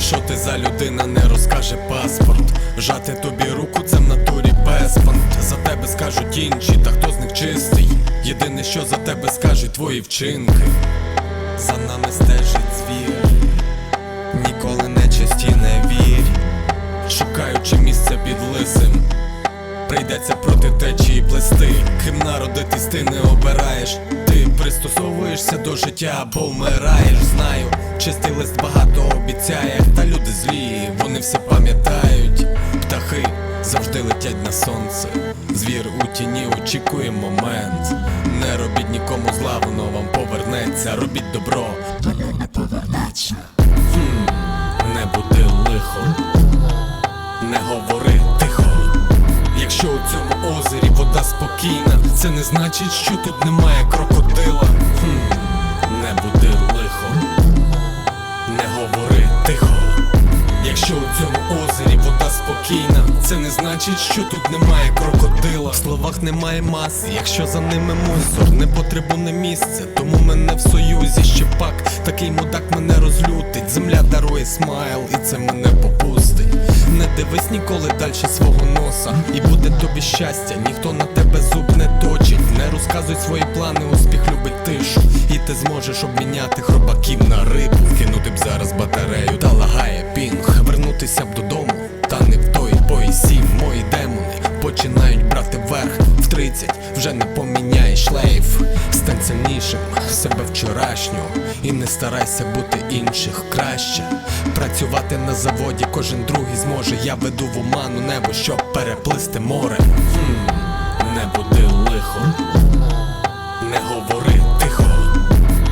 Що ти за людина, не розкаже паспорт. Жати тобі руку, це в натурі безпант. За тебе скажуть інші, та хто з них чистий. Єдине, що за тебе скажуть твої вчинки. За нами стежить звір. Ніколи не чисті не вірь. Шукаючи місце під лисим. Прийдеться проти течії плести. Ким народитись ти не обираєш. Пристосовуєшся до життя або вмираєш. Знаю, чистий лист багато обіцяє. Та люди злі, вони все пам'ятають. Птахи завжди летять на сонце. Звір у тіні очікує момент. Не робіть нікому зла, воно вам повернеться. Робіть добро, воно не повернеться. не буде лихо, не говори тихо. Якщо у цьому озері спокійна, це не значить, що тут немає крокодила. Хм, не буде лихо, не говори тихо. Якщо у цьому озері вода спокійна, це не значить, що тут немає крокодила. В словах немає маси, якщо за ними мусор, не потрібне місце, тому мене в союзі ще пак. Такий мудак мене розлютить. Земля дарує смайл, і це мене попустить. Не дивись ніколи далі свого носа, і буде тобі щастя, ніхто на тебе зуб не точить. Не розказуй свої плани, успіх любить тишу. І ти зможеш обміняти хробаків на рибу. Кинути б зараз батарею, та лагає брати верх. В 30 вже не поміняєш шлейф. Стань сильнішим себе вчорашнього. І не старайся бути інших краще. Працювати на заводі кожен другий зможе. Я веду в оману небо, щоб переплисти море. Не буде лихо, не говори тихо.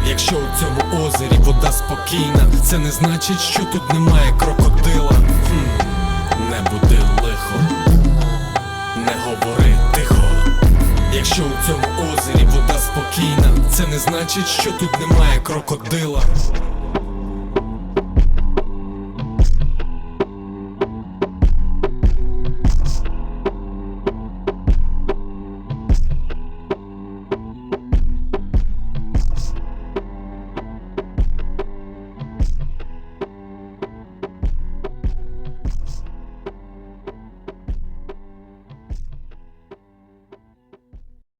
Якщо у цьому озері вода спокійна, це не значить, що тут немає крокодила. Це не значить, що тут немає крокодила.